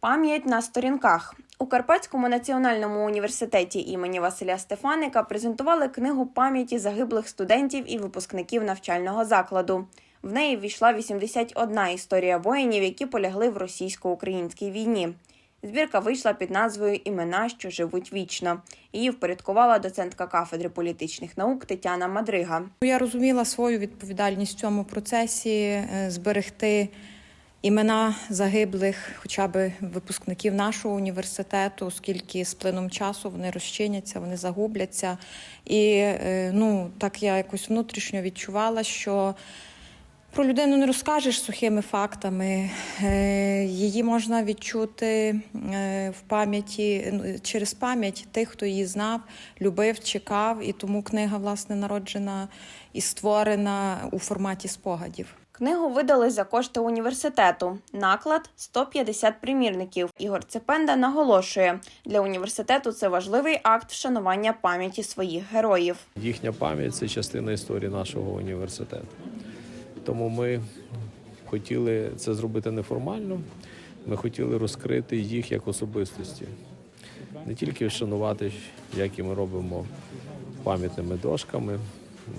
Пам'ять на сторінках у Карпатському національному університеті імені Василя Стефаника презентували книгу пам'яті загиблих студентів і випускників навчального закладу. В неї ввійшла 81 історія воїнів, які полягли в російсько-українській війні. Збірка вийшла під назвою Імена, що живуть вічно. Її впорядкувала доцентка кафедри політичних наук Тетяна Мадрига. Я розуміла свою відповідальність в цьому процесі е, зберегти імена загиблих, хоча б випускників нашого університету, оскільки з плином часу вони розчиняться, вони загубляться. І е, ну, так я якось внутрішньо відчувала, що. Про людину не розкажеш сухими фактами. Е, Її можна відчути е, в пам'яті ну, через пам'ять тих, хто її знав, любив, чекав. І тому книга власне народжена і створена у форматі спогадів. Книгу видали за кошти університету. Наклад 150 примірників. Ігор Цепенда наголошує, для університету це важливий акт вшанування пам'яті своїх героїв. Їхня пам'ять це частина історії нашого університету. Тому ми хотіли це зробити неформально. Ми хотіли розкрити їх як особистості, не тільки вшанувати, як і ми робимо пам'ятними дошками,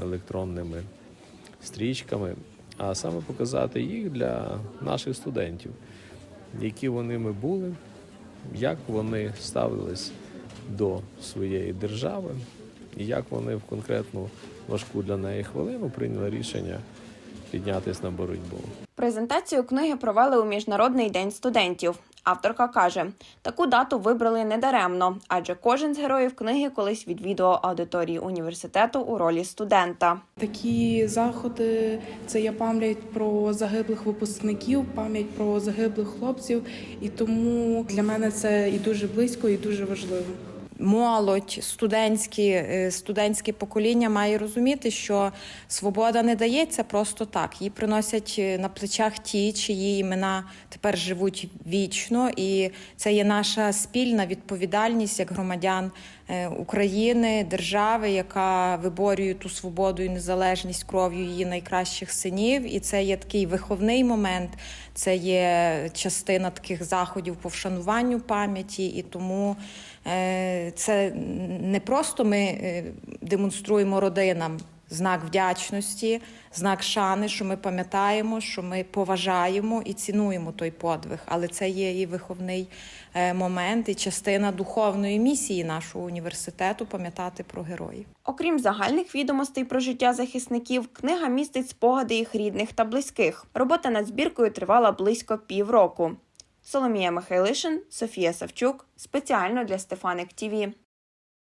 електронними стрічками, а саме показати їх для наших студентів, які вони ми були, як вони ставились до своєї держави, і як вони в конкретну важку для неї хвилину прийняли рішення піднятися на боротьбу. Презентацію книги провели у Міжнародний день студентів. Авторка каже, таку дату вибрали недаремно, адже кожен з героїв книги колись відвідував аудиторії університету у ролі студента. Такі заходи це є пам'ять про загиблих випускників, пам'ять про загиблих хлопців, і тому для мене це і дуже близько, і дуже важливо. Молодь, студентські, е, студентське покоління має розуміти, що свобода не дається просто так. Її приносять е, на плечах ті, чиї імена тепер живуть вічно, і це є наша спільна відповідальність як громадян е, України, держави, яка виборює ту свободу і незалежність кров'ю її найкращих синів. І це є такий виховний момент, це є частина таких заходів по вшануванню пам'яті, і тому це не просто ми е, демонструємо родинам знак вдячності, знак шани, що ми пам'ятаємо, що ми поважаємо і цінуємо той подвиг. Але це є і виховний е, момент, і частина духовної місії нашого університету пам'ятати про героїв. Окрім загальних відомостей про життя захисників, книга містить спогади їх рідних та близьких. Робота над збіркою тривала близько півроку. Соломія Михайлишин, Софія Савчук спеціально для Стефаник ТІВІ.